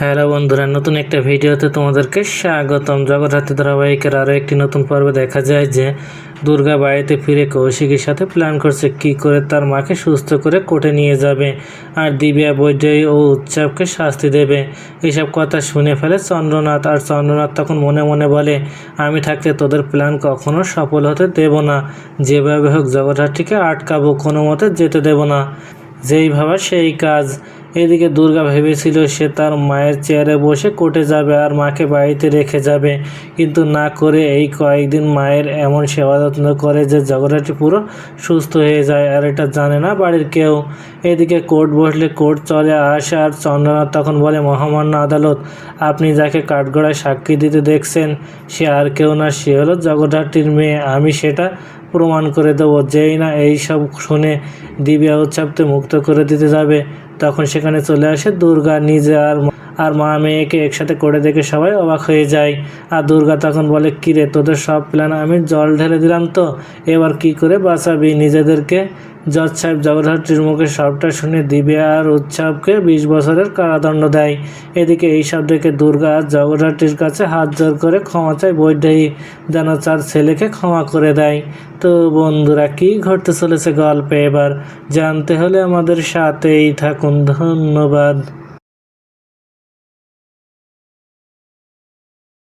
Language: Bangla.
হ্যালো বন্ধুরা, নতুন একটা ভিডিওতে তোমাদেরকে স্বাগতম। জগদ্ধাত্রী ধারাবাহিকের আরও একটি নতুন পর্বে দেখা যায় যে দুর্গা বাড়িতে ফিরে কৌশিকের সাথে প্ল্যান করছে কি করে তার মাকে সুস্থ করে কোটে নিয়ে যাবে আর দিব্যা বৈজয়ী ও উৎসবকে শাস্তি দেবে। এসব কথা শুনে ফেলে চন্দ্রনাথ আর চন্দ্রনাথ তখন মনে মনে বলে, আমি থাকলে তোদের প্ল্যান কখনো সফল হতে দেব না। যেভাবে হোক জগদ্ধাত্রীকে আটকাবো কোনো মতে যেতে দেব না। যেই ভাবা সেই কাজ। এদিকে দুর্গা ভেবেছিল সে তার মায়ের চেয়ারে বসে কোর্টে যাবে আর মাকে বাড়িতে রেখে যাবে। কিন্তু না করে এই কয়েকদিন মায়ের এমন সেবা যত্ন করে যে জগৎটি পুরো সুস্থ হয়ে যায়, আর এটা জানে না বাড়ির কেউ। এদিকে কোর্ট বসলে কোর্ট চলে আসে আর চন্দ্রনাথ তখন বলে, মহামান্য আদালত, আপনি যাকে কাঠগড়ায় সাক্ষী দিতে দেখছেন, সে আর কেউ না, সে হলো জগদ্ধাত্রীর মেয়ে। আমি সেটা প্রমাণ করে দেবো। যেই না এই সব শুনে দিব্যা উৎসবতে মুক্ত করে দিতে যাবে। তখন সেখানে চলে আসে দুর্গা নিজে আর আর মা মেয়েকে একসাথে করে দেখে সবাই অবাক হয়ে যায়। আর দুর্গা তখন বলে, কিরে, তোদের সব প্ল্যান আমি জল ঢেলে দিলাম তো? এবার কি করে বাঁচাবি নিজেদেরকে? জজ সাহেব জগদ্ধাত্রীর মুখে সবটা শুনে দিবে আর উৎসবকে বিশ বছরের কারাদণ্ড দেয়। এদিকে এই সব দেখে দুর্গা আর জগদ্ধাত্রীর কাছে হাত জোর করে ক্ষমা চায় বৈদেহী, যেন তার ছেলেকে ক্ষমা করে দেয়। তো বন্ধুরা, কি ঘটতে চলেছে গল্পে এবার? জানতে হলে আমাদের সাথেই থাকুন। ধন্যবাদ।